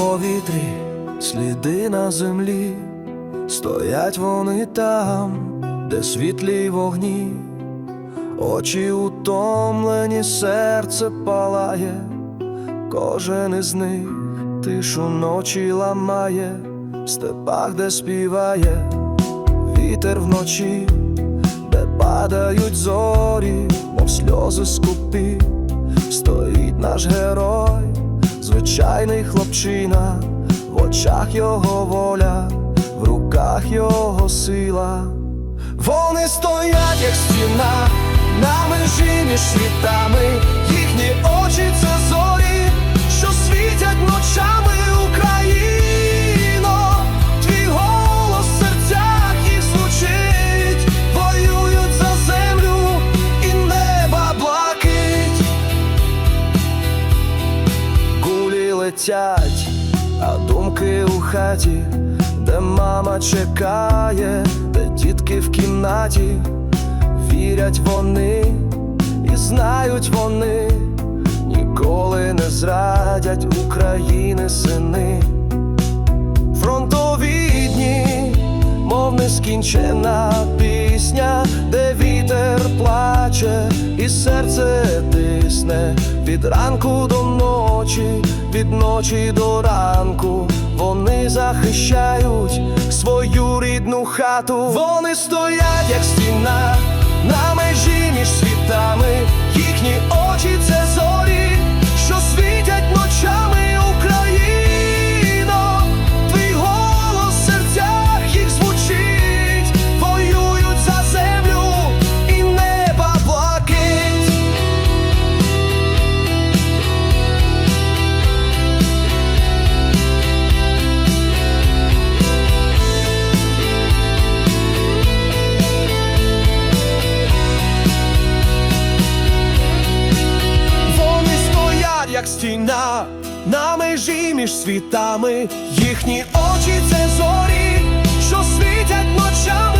повітрі, сліди на землі, стоять вони там, де світлі вогні, очі утомлені, серце палає, кожен із них тишу ночі ламає, в степах, де співає, вітер вночі, де падають зорі, мов сльози скупі, стоїть наш герой, звичайний хлопчина, в очах його воля, в руках його сила. Вони стоять, як стіна, на межі між світами, летять, а думки у хаті, де мама чекає, де дітки в кімнаті, вірять вони і знають вони, ніколи не зрадять України сини. Фронтові дні, мов нескінчена пісня, де вітер плаче і серце тисне від ранку до ночі, від ночі до ранку. Вони захищають свою рідну хату. Вони стоять, як стіна, на межі між світами. Їхні очі це як стіна, на межі між світами. Їхні очі це зорі, що світять ночами